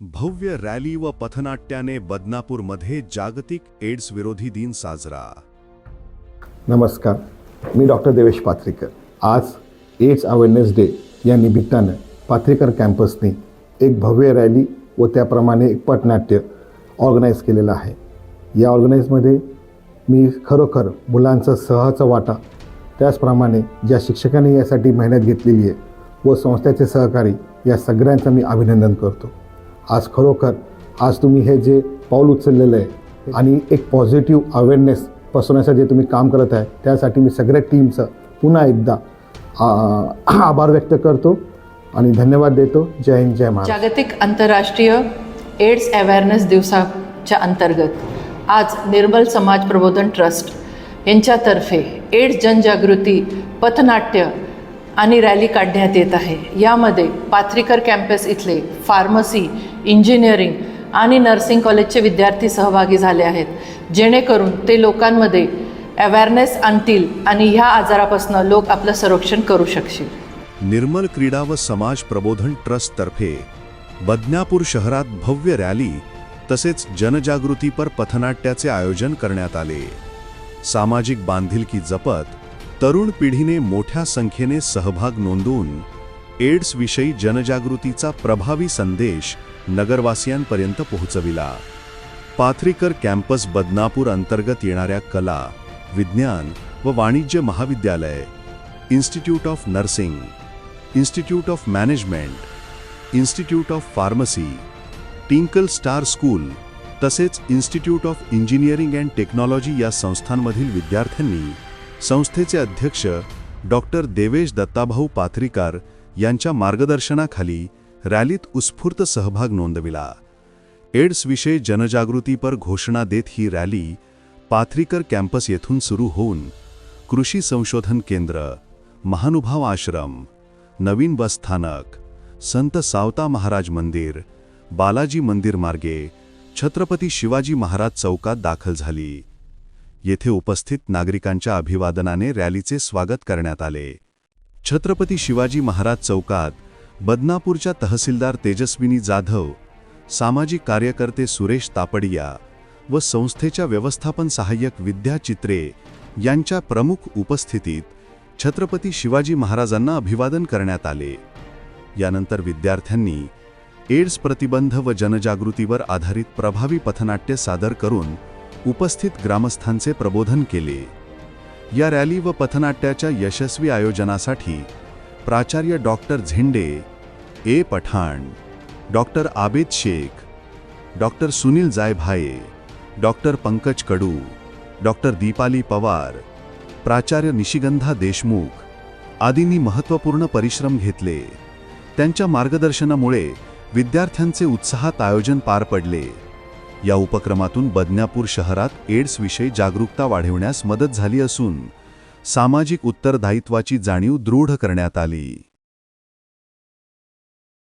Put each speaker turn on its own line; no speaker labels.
भव्य रॅली व पथनाट्याने बदनापूरमध्ये जागतिक एड्स विरोधी दिन साजरा.
नमस्कार मी डॉक्टर देवेश पात्रेकर. आज एड्स अवेअरनेस डे या निमित्तानं पात्रेकर कॅम्पसने एक भव्य रॅली व त्याप्रमाणे एक पटनाट्य ऑर्गनाईज केलेलं आहे. या ऑर्गनाईजमध्ये मी खरोखर मुलांचा सहचा वाटा त्याचप्रमाणे ज्या शिक्षकांनी यासाठी मेहनत घेतलेली आहे व संस्थेचे सहकारी या सगळ्यांचं मी अभिनंदन करतो. आज खरोखर आज तुम्ही हे जे पाऊल उचललेलं आहे आणि एक पॉझिटिव्ह अवेअरनेस पसरवण्यासाठी जे तुम्ही काम करत आहे त्यासाठी मी सगळ्या टीमचं पुन्हा एकदा आभार व्यक्त करतो आणि धन्यवाद देतो. जय हिंद जय महाराष्ट्र.
जागतिक आंतरराष्ट्रीय एड्स अवेअरनेस दिवसाच्या अंतर्गत आज निर्मल समाज प्रबोधन ट्रस्ट यांच्यातर्फे एड्स जनजागृती पथनाट्य आणि रॅली काढण्यात येत आहे. यामध्ये पाथरीकर कॅम्पस इथले फार्मसी इंजिनिअरिंग आणि नर्सिंग कॉलेजचे विद्यार्थी सहभागी झाले आहेत. जेणेकरून ते लोकांमध्ये अवेअरनेस आणतील आणि ह्या आजारापासून लोक आपलं संरक्षण करू शकतील
निर्मल क्रीडा व समाज प्रबोधन ट्रस्टतर्फे बदनापूर शहरात भव्य रॅली तसेच जनजागृतीपर पथनाट्याचे आयोजन करण्यात आले. सामाजिक बांधिलकी जपत तरुण पिढीने मोठ्या संख्येने सहभाग नोंदवून एड्सविषयी जनजागृतीचा प्रभावी संदेश नगरवासियांपर्यंत पोहोचविला. पाथरीकर कॅम्पस बदनापूर अंतर्गत येणाऱ्या कला विज्ञान व वाणिज्य महाविद्यालय institute of nursing institute of management institute of pharmacy twinkle star school तसेच institute of engineering and technology या संस्थांमधील विद्यार्थ्यांनी संस्थेचे अध्यक्ष डॉक्टर देवेश दत्ताभाऊ पाथरीकार यांच्या मार्गदर्शनाखाली रॅलीत उत्स्फूर्त सहभाग नोंदविला. एड्सविषयी जनजागृतीपर घोषणा देत ही रॅली पाथरीकर कॅम्पस येथून सुरू होऊन कृषी संशोधन केंद्र महानुभाव आश्रम नवीन बस स्थानक संत सावता महाराज मंदिर बालाजी मंदिर मार्गे छत्रपती शिवाजी महाराज चौकात दाखल झाली. येथे उपस्थित नागरिकांच्या अभिवादनाने रॅलीचे स्वागत करण्यात आले. छत्रपती शिवाजी महाराज चौकात बदनापूरच्या तहसीलदार तेजस्विनी जाधव सामाजिक कार्यकर्ते सुरेश तापडिया व संस्थेच्या व्यवस्थापन सहाय्यक विद्या चित्रे यांच्या प्रमुख उपस्थितीत छत्रपती शिवाजी महाराजांना अभिवादन करण्यात आले. यानंतर विद्यार्थ्यांनी एड्स प्रतिबंध व जनजागृतीवर आधारित प्रभावी पथनाट्य सादर करून उपस्थित ग्रामस्थांचे प्रबोधन केले. या रॅली व पथनाट्याच्या यशस्वी आयोजनासाठी प्राचार्य doctor Zende A. Pathan doctor Abed Shaikh doctor Sunil Jaibhaye doctor Pankaj Kadu doctor Deepali Pawar प्राचार्य निशिगंधा देशमुख आदींनी महत्त्वपूर्ण परिश्रम घेतले. त्यांच्या मार्गदर्शनामुळे विद्यार्थ्यांचे उत्साहात आयोजन पार पडले. या उपक्रमातून बदनापूर शहरात एड्सविषयी जागरूकता वाढविण्यास मदत झाली असून सामाजिक उत्तरदायित्वाची जाणीव दृढ करण्यात आली.